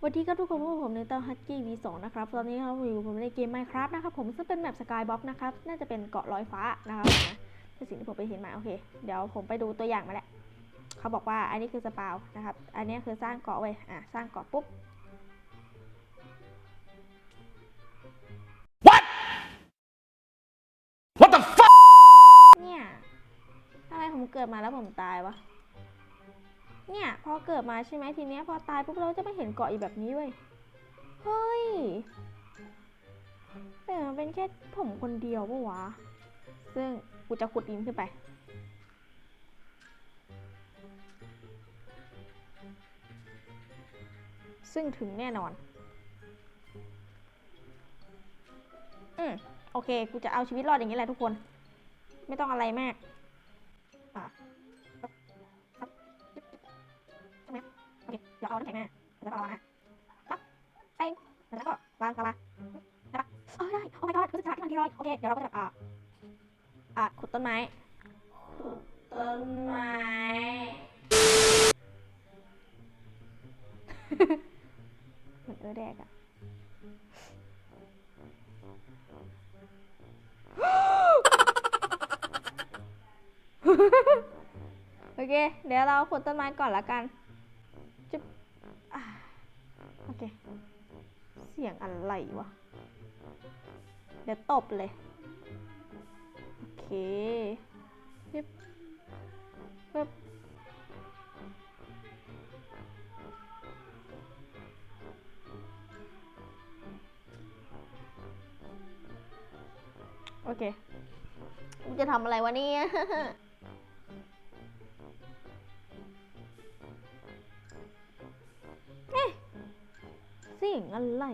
สวัสดีครับทุกคนพบกับผมในเต้าฮัตกี้ V2 นะครับตอนนี้เราอยู่ผมในเกม Minecraft นะครับผมซึ่งเป็นแมปสกายบ็อกนะครับ น่าจะเป็นเกาะลอยฟ้านะครับผมนะเป็นสิ่งที่ผมไปเห็นมาโอเค เดี๋ยวผมไปดูตัวอย่างมาแล้วเขาบอกว่าอันนี้คือสปาวนะครับ อันนี้คือสร้างเกาะไว้ยอะสร้างเกาะปุ๊บ What the fuck เนี่ยทำไมผมเกิดมาแล้วผมตายวะ เนี่ยพอเกิดมาใช่ไหมทีเนี้ยพอตายปุ๊บเราจะไม่เห็นเกาะอยู่แบบนี้เว้ย เฮ้ย แต่มันเป็นแค่ผมคนเดียวปะวะ ซึ่งกูจะขุดดินขึ้นไป ซึ่งถึงแน่นอน อืมโอเค กูจะเอาชีวิตรอดอย่างนี้แหละทุกคน ไม่ต้องอะไรมาก เคเดี๋ยวเอาน้ำแข็งมาแล้วก็เอามาปั๊บเป้งแล้วก็วางกลับมาได้ปะเออได้ โอ้ my god คือสถาที่มันที่ร้อยโอเคเดี๋ยวเราก็จะอ่าอ่าขุดต้นไม้ขุดต้นไม้เหมือนเออแดกอะโอเค เดี๋ยวเราขุดต้นไม้ก่อนละกันจุ๊บอ่าโอเค เสียงอะไรวะ เดี๋ยวตบเลย โอเคปึ๊บปึ๊บโอเค จะทำอะไรวะเนี่ย เสียงอะไร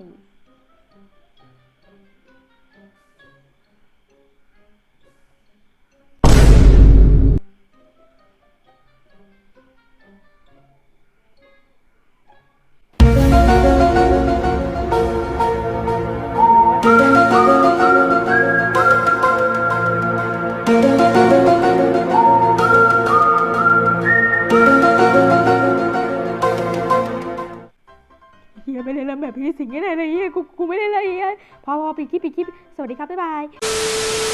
เฮี ล่นแบบพี่สิงห์ไงเลยเฮียกูกูไม่ได้เลยเฮียพอพอปิดคลิปปิดคลิปสวัสดีครับบ๊ายบาย